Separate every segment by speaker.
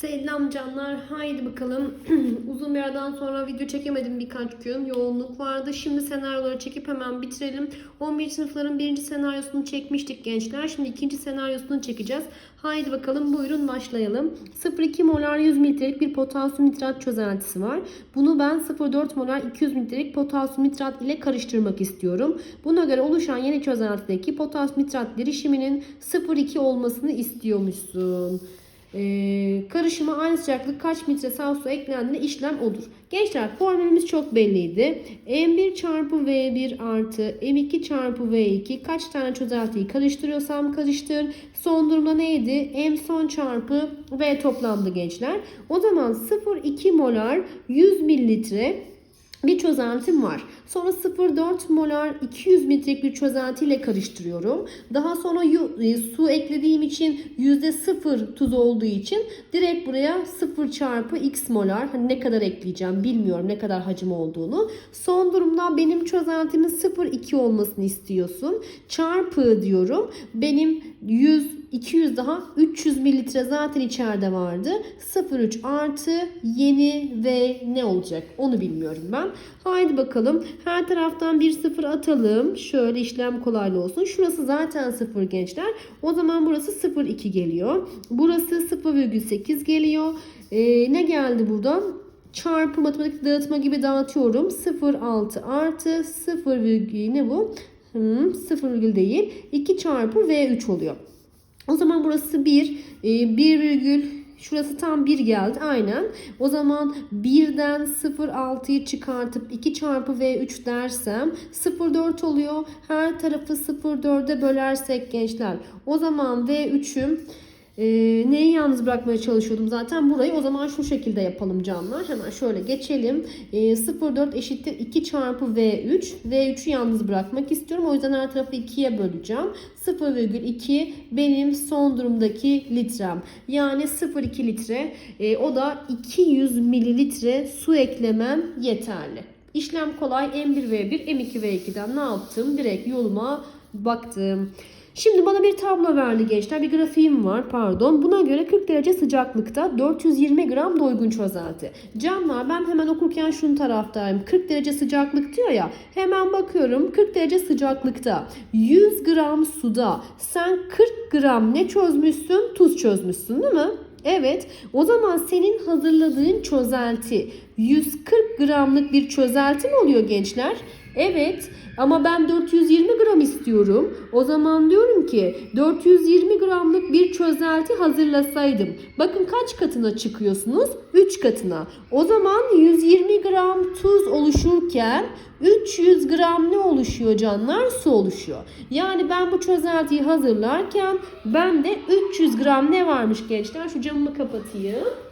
Speaker 1: Selam canlar. Haydi bakalım. Uzun bir aradan sonra video çekemedim birkaç gün. Yoğunluk vardı. Şimdi senaryoları çekip hemen bitirelim. 11 sınıfların birinci senaryosunu çekmiştik gençler. Şimdi ikinci senaryosunu çekeceğiz. Haydi bakalım buyurun başlayalım. 0,2 molar 100 mililitrelik bir potasyum nitrat çözeltisi var. Bunu ben 0,4 molar 200 mililitrelik potasyum nitrat ile karıştırmak istiyorum. Buna göre oluşan yeni çözeltideki potasyum nitrat derişiminin 0,2 olmasını istiyormuşsun. Ee, karışıma aynı sıcaklık kaç litre saf su eklendiğinde işlem odur. Gençler formülümüz çok belliydi. M1 çarpı V1 artı M2 çarpı V2 kaç tane çözeltiyi karıştırıyorsam karıştır. Son durumda neydi? M son çarpı V toplamdı gençler. O zaman 0,2 molar 100 mililitre bir çözeltim var. Sonra 0,4 molar 200 mililitrelik bir çözeltiyle karıştırıyorum. Daha sonra e, su eklediğim için %0 tuz olduğu için direkt buraya 0 çarpı x molar hani ne kadar ekleyeceğim bilmiyorum ne kadar hacim olduğunu. Son durumda benim çözeltimin 0,2 olmasını istiyorsun. Çarpı diyorum. Benim 100 200 daha 300 mililitre zaten içeride vardı. 0,3 artı yeni ve ne olacak onu bilmiyorum ben. Haydi bakalım her taraftan bir sıfır atalım. Şöyle işlem kolaylı olsun. Şurası zaten 0 gençler. O zaman burası 0,2 geliyor. Burası 0,8 geliyor. Ee, ne geldi buradan? Çarpı matematik dağıtma gibi dağıtıyorum. 0,6 artı 0, virgül ne bu? Hmm, 0 virgül değil. 2 çarpı V3 oluyor. O zaman burası 1. 1 virgül şurası tam 1 geldi. Aynen. O zaman 1'den 0,6'yı çıkartıp 2 çarpı V3 dersem 0,4 oluyor. Her tarafı 0,4'e bölersek gençler. O zaman V3'üm ee, neyi yalnız bırakmaya çalışıyordum zaten? Burayı o zaman şu şekilde yapalım canlar. Hemen şöyle geçelim. Ee, 0,4 eşittir 2 çarpı V3 V3'ü yalnız bırakmak istiyorum. O yüzden her tarafı 2'ye böleceğim. 0,2 benim son durumdaki litrem. Yani 0,2 litre. Ee, o da 200 mililitre su eklemem yeterli. İşlem kolay. M1V1 M2V2'den ne yaptım? Direkt yoluma baktım Şimdi bana bir tablo verdi gençler. Bir grafiğim var pardon. Buna göre 40 derece sıcaklıkta 420 gram doygun çözelti. Canlar ben hemen okurken şunun taraftayım. 40 derece sıcaklık diyor ya. Hemen bakıyorum 40 derece sıcaklıkta 100 gram suda sen 40 gram ne çözmüşsün? Tuz çözmüşsün değil mi? Evet. O zaman senin hazırladığın çözelti 140 gramlık bir çözelti mi oluyor gençler? Evet ama ben 420 gram istiyorum. O zaman diyorum ki 420 gramlık bir çözelti hazırlasaydım. Bakın kaç katına çıkıyorsunuz? 3 katına. O zaman 120 gram tuz oluşurken 300 gram ne oluşuyor canlar? Su oluşuyor. Yani ben bu çözeltiyi hazırlarken bende 300 gram ne varmış gençler? Şu camımı kapatayım.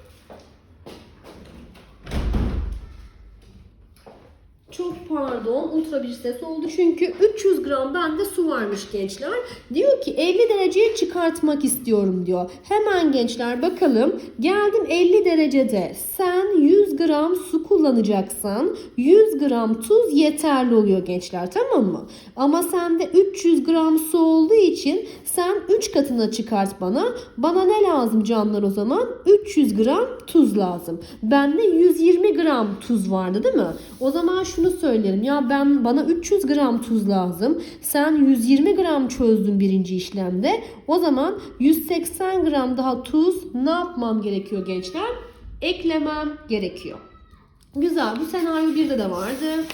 Speaker 1: Pardon ultra bir ses oldu çünkü 300 gram bende su varmış gençler. Diyor ki 50 dereceye çıkartmak istiyorum diyor. Hemen gençler bakalım geldim 50 derecede sen 100 gram su kullanacaksan 100 gram tuz yeterli oluyor gençler tamam mı? Ama sende 300 gram su olduğu için sen 3 katına çıkart bana. Bana ne lazım canlar o zaman? 300 gram tuz lazım. Bende 120 gram tuz vardı değil mi? O zaman şunu söylerim. Ya ben bana 300 gram tuz lazım. Sen 120 gram çözdün birinci işlemde. O zaman 180 gram daha tuz ne yapmam gerekiyor gençler? Eklemem gerekiyor. Güzel. Bu senaryo 1'de de vardı.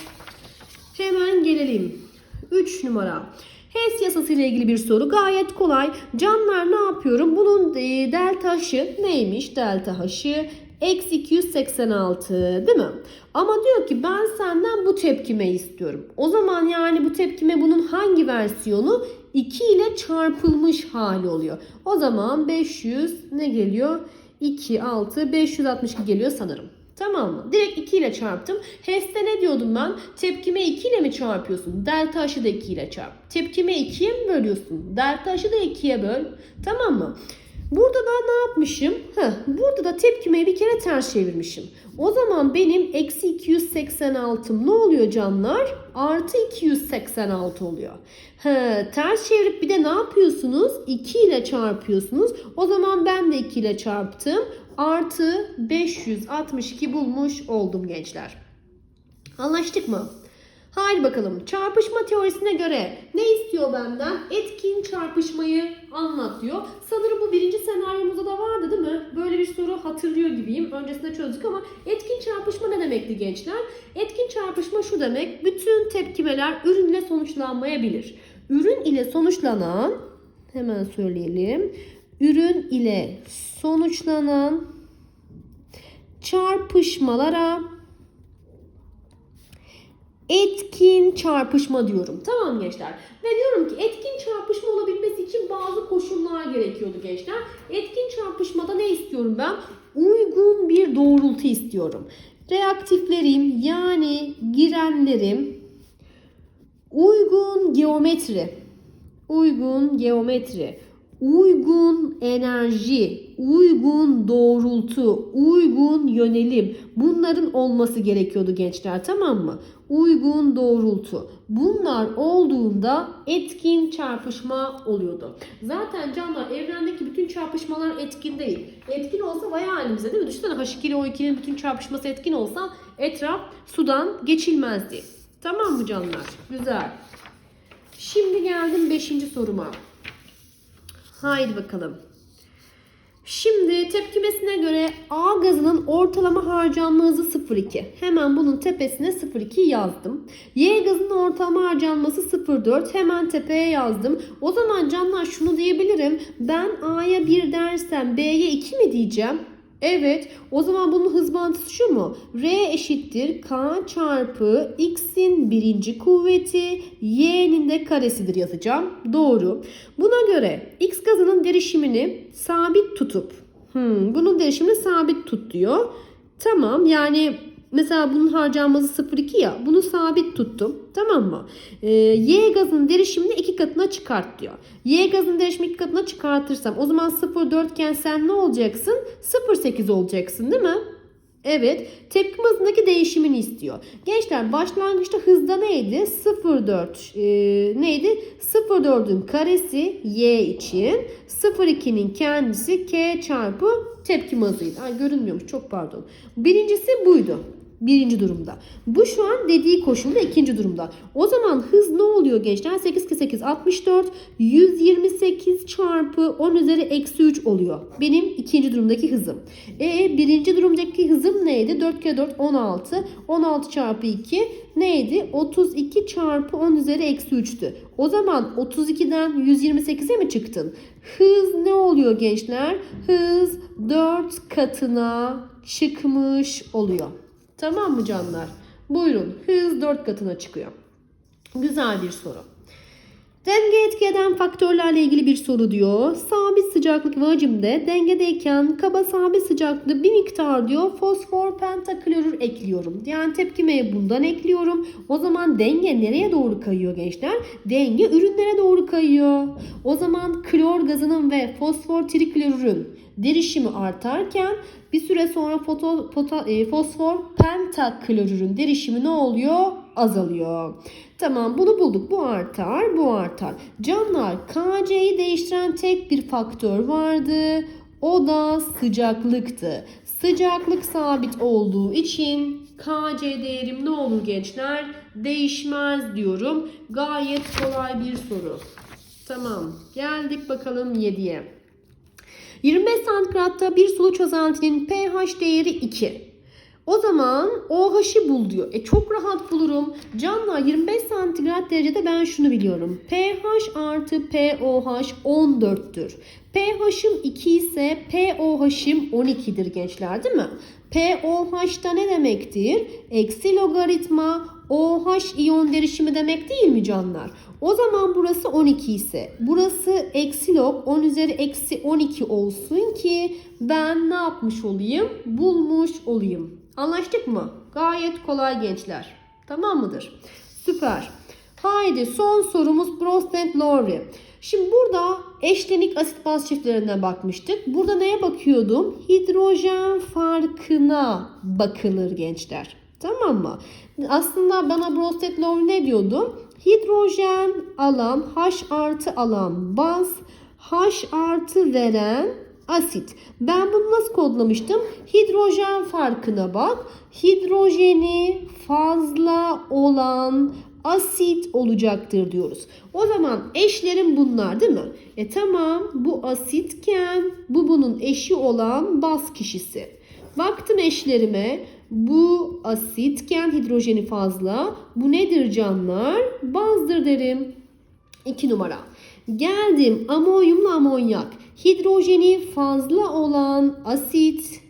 Speaker 1: Hemen gelelim. 3 numara. HES yasası ile ilgili bir soru. Gayet kolay. Canlar ne yapıyorum? Bunun e, delta H'ı neymiş? Delta H'ı eksi 286 değil mi? Ama diyor ki ben senden bu tepkimeyi istiyorum. O zaman yani bu tepkime bunun hangi versiyonu? 2 ile çarpılmış hali oluyor. O zaman 500 ne geliyor? 2, 6, 562 geliyor sanırım. Tamam mı? Direkt 2 ile çarptım. HES'te ne diyordum ben? Tepkime 2 ile mi çarpıyorsun? Delta H'ı da 2 ile çarp. Tepkime 2'ye mi bölüyorsun? Delta H'ı da 2'ye böl. Tamam mı? Burada da ne yapmışım? Heh, burada da tepkimeyi bir kere ters çevirmişim. O zaman benim eksi 286'm ne oluyor canlar? Artı 286 oluyor. He, ters çevirip bir de ne yapıyorsunuz? 2 ile çarpıyorsunuz. O zaman ben de 2 ile çarptım. artı 562 bulmuş oldum gençler. Anlaştık mı? Haydi bakalım. Çarpışma teorisine göre ne istiyor benden? Etkin çarpışmayı anlat diyor. Sanırım bu birinci senaryomuzda da vardı değil mi? Böyle bir soru hatırlıyor gibiyim. Öncesinde çözdük ama etkin çarpışma ne demekti gençler? Etkin çarpışma şu demek. Bütün tepkimeler ürünle sonuçlanmayabilir. Ürün ile sonuçlanan hemen söyleyelim. Ürün ile sonuçlanan çarpışmalara etkin çarpışma diyorum. Tamam gençler. Ve diyorum ki etkin çarpışma olabilmesi için bazı koşullar gerekiyordu gençler. Etkin çarpışmada ne istiyorum ben? Uygun bir doğrultu istiyorum. Reaktiflerim yani girenlerim uygun geometri, uygun geometri, uygun enerji, uygun doğrultu, uygun yönelim bunların olması gerekiyordu gençler tamam mı? Uygun doğrultu. Bunlar olduğunda etkin çarpışma oluyordu. Zaten canlar evrendeki bütün çarpışmalar etkin değil. Etkin olsa vay halimize değil mi? Düşünsene H2 ile O2'nin bütün çarpışması etkin olsa etraf sudan geçilmezdi. Tamam mı canlar? Güzel. Şimdi geldim 5. soruma. Haydi bakalım. Şimdi tepkimesine göre A gazının ortalama harcanma hızı 0,2. Hemen bunun tepesine 0,2 yazdım. Y gazının ortalama harcanması 0,4. Hemen tepeye yazdım. O zaman canlar şunu diyebilirim. Ben A'ya 1 dersem B'ye 2 mi diyeceğim? Evet. O zaman bunun hız bağıntısı şu mu? R eşittir K çarpı X'in birinci kuvveti Y'nin de karesidir yazacağım. Doğru. Buna göre X gazının derişimini sabit tutup hmm, bunun derişimini sabit tut diyor. Tamam yani mesela bunun harcanması 0,2 ya bunu sabit tuttum. Tamam mı? Ee, y gazının derişimini iki katına çıkart diyor. Y gazının derişimini iki katına çıkartırsam o zaman 0,4 iken sen ne olacaksın? 0,8 olacaksın değil mi? Evet. Tepkim hızındaki değişimini istiyor. Gençler başlangıçta hızda neydi? 0,4 e, neydi? 0,4'ün karesi y için 0,2'nin kendisi k çarpı tepkim hızıydı. Ay görünmüyormuş çok pardon. Birincisi buydu. Birinci durumda. Bu şu an dediği koşulda ikinci durumda. O zaman hız ne oluyor gençler? 8 kere 8 64. 128 çarpı 10 üzeri eksi 3 oluyor. Benim ikinci durumdaki hızım. E birinci durumdaki hızım neydi? 4 kere 4 16. 16 çarpı 2 neydi? 32 çarpı 10 üzeri eksi 3'tü. O zaman 32'den 128'e mi çıktın? Hız ne oluyor gençler? Hız 4 katına çıkmış oluyor. Tamam mı canlar? Buyurun. Hız 4 katına çıkıyor. Güzel bir soru. Denge etki eden faktörlerle ilgili bir soru diyor. Sabit sıcaklık ve hacimde dengedeyken kaba sabit sıcaklığı bir miktar diyor fosfor pentaklorür ekliyorum. Yani tepkimeye bundan ekliyorum. O zaman denge nereye doğru kayıyor gençler? Denge ürünlere doğru kayıyor. O zaman klor gazının ve fosfor triklorürün derişimi artarken bir süre sonra foto, pota, e, fosfor pentaklorürün derişimi ne oluyor? Azalıyor. Tamam bunu bulduk. Bu artar, bu artar. Canlar KC'yi değiştiren tek bir faktör vardı. O da sıcaklıktı. Sıcaklık sabit olduğu için KC değerim ne olur gençler? Değişmez diyorum. Gayet kolay bir soru. Tamam. Geldik bakalım 7'ye. 25 santigratta bir sulu çözeltinin pH değeri 2. O zaman OH'ı bul diyor. E çok rahat bulurum. Canlar 25 santigrat derecede ben şunu biliyorum. pH artı POH 14'tür. pH'ım 2 ise POH'ım 12'dir gençler değil mi? POH'da ne demektir? Eksi logaritma OH iyon derişimi demek değil mi canlar? O zaman burası 12 ise burası eksi log 10 üzeri eksi 12 olsun ki ben ne yapmış olayım? Bulmuş olayım. Anlaştık mı? Gayet kolay gençler. Tamam mıdır? Süper. Haydi son sorumuz Bronsted Lowry. Şimdi burada eşlenik asit baz çiftlerinden bakmıştık. Burada neye bakıyordum? Hidrojen farkına bakılır gençler. Tamam mı? Aslında bana Bronsted Lowry ne diyordu? Hidrojen alan H artı alan baz H artı veren asit. Ben bunu nasıl kodlamıştım? Hidrojen farkına bak. Hidrojeni fazla olan asit olacaktır diyoruz. O zaman eşlerim bunlar değil mi? E tamam bu asitken bu bunun eşi olan baz kişisi. Baktım eşlerime bu asitken hidrojeni fazla. Bu nedir canlar? Bazdır derim. 2 numara. Geldim amonyumla amonyak. Hidrojeni fazla olan asit,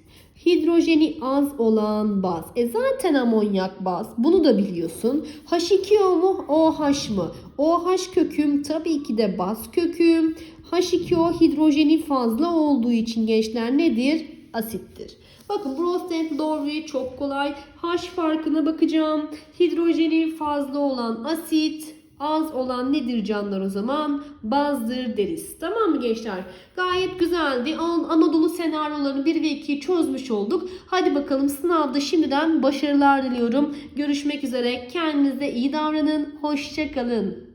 Speaker 1: hidrojeni az olan baz. E zaten amonyak baz. Bunu da biliyorsun. H2O mu OH mı? OH köküm tabii ki de baz köküm. H2O hidrojeni fazla olduğu için gençler nedir? Asittir. Bakın Bronsted doğruyu çok kolay. H farkına bakacağım. Hidrojeni fazla olan asit, az olan nedir canlar o zaman? Bazdır deriz. Tamam mı gençler? Gayet güzeldi. An- Anadolu senaryolarını 1 ve 2'yi çözmüş olduk. Hadi bakalım sınavda şimdiden başarılar diliyorum. Görüşmek üzere. Kendinize iyi davranın. Hoşçakalın.